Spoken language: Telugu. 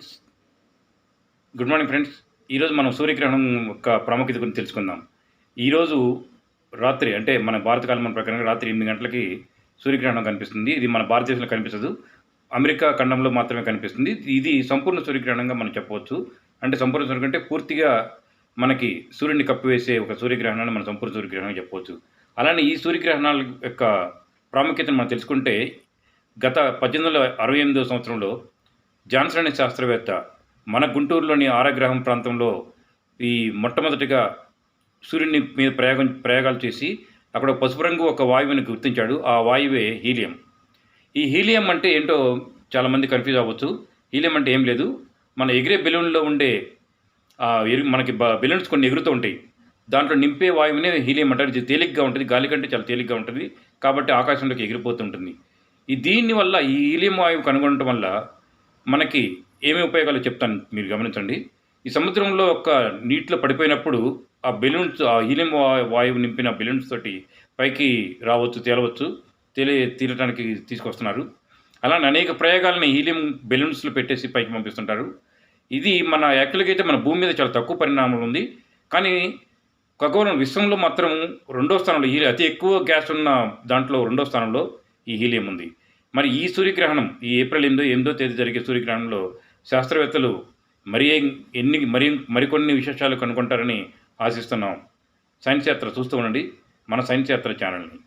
Friends good morning friends. ఈరోజు మనం సూర్యగ్రహణం యొక్క ప్రాముఖ్యత గురించి తెలుసుకుందాం. ఈరోజు రాత్రి అంటే మన భారత కాలం ప్రకారం రాత్రి ఎనిమిది గంటలకి సూర్యగ్రహణం కనిపిస్తుంది. ఇది మన భారతదేశంలో కనిపించదు అమెరికా ఖండంలో మాత్రమే కనిపిస్తుంది. ఇది సంపూర్ణ సూర్యగ్రహణంగా మనం చెప్పవచ్చు. అంటే సంపూర్ణ సూర్యగ్రహణం అంటే పూర్తిగా మనకి సూర్యుడిని కప్పివేసే ఒక సూర్యగ్రహణాన్ని మనం సంపూర్ణ సూర్యగ్రహణం చెప్పవచ్చు. అలానే ఈ సూర్యగ్రహణాల యొక్క ప్రాముఖ్యతను మనం తెలుసుకుంటే గత పద్దెనిమిది వందల అరవై ఎనిమిదో సంవత్సరంలో జాన్సన్ అనే శాస్త్రవేత్త మన గుంటూరులోని ఆరగ్రహం ప్రాంతంలో ఈ మొట్టమొదటిగా సూర్యుని మీద ప్రయోగం ప్రయోగాలు చేసి అక్కడ పసుపు రంగు ఒక వాయువుని గుర్తించాడు. ఆ వాయువే హీలియం. ఈ హీలియం అంటే ఏంటో చాలామంది కన్ఫ్యూజ్ అవ్వచ్చు. హీలియం అంటే ఏం లేదు. మన ఎగిరే బెలూన్లో ఉండే ఆ మనకి బ బెలూన్స్ కొన్ని ఎగురుతూ ఉంటాయి. దాంట్లో నింపే వాయువునే హీలియం అంటారు. ఇది తేలిగ్గా ఉంటుంది. గాలి కంటే చాలా తేలిగ్గా ఉంటుంది. కాబట్టి ఆకాశంలోకి ఎగిరిపోతుంటుంది ఈ దీని వల్ల ఈ హీలియం వాయువు కనుగొనడం వల్ల మనకి ఏమేమి ఉపయోగాలు చెప్తాను మీరు గమనించండి. ఈ సముద్రంలో ఒక నీటిలో పడిపోయినప్పుడు ఆ బెలూన్స్ ఆ హీలియం వాయువు నింపిన బెలూన్స్ తోటి పైకి రావచ్చు తేలవచ్చు తేలి తీరటానికి తీసుకొస్తున్నారు. అలానే అనేక ప్రయోగాలని హీలియం బెలూన్స్లో పెట్టేసి పైకి పంపిస్తుంటారు. ఇది మన యాక్చువల్గా అయితే మన భూమి మీద చాలా తక్కువ పరిణామం ఉంది. కానీ ఖగోళం విశ్వంలో మాత్రం రెండో స్థానంలో హీలియం అతి ఎక్కువ గ్యాస్ ఉన్న దాంట్లో రెండో స్థానంలో ఈ హీలియం ఉంది. మరి ఈ సూర్యగ్రహణం ఈ ఏప్రిల్ ఎనిమిదో ఎనిమిదో తేదీ జరిగే సూర్యగ్రహణంలో శాస్త్రవేత్తలు మరి ఎన్ని మరి మరికొన్ని విశేషాలు కనుగొంటారని ఆశిస్తున్నాం. సైన్స్ యాత్ర చూస్తూ ఉండండి. మన సైన్స్ యాత్ర ఛానల్ని.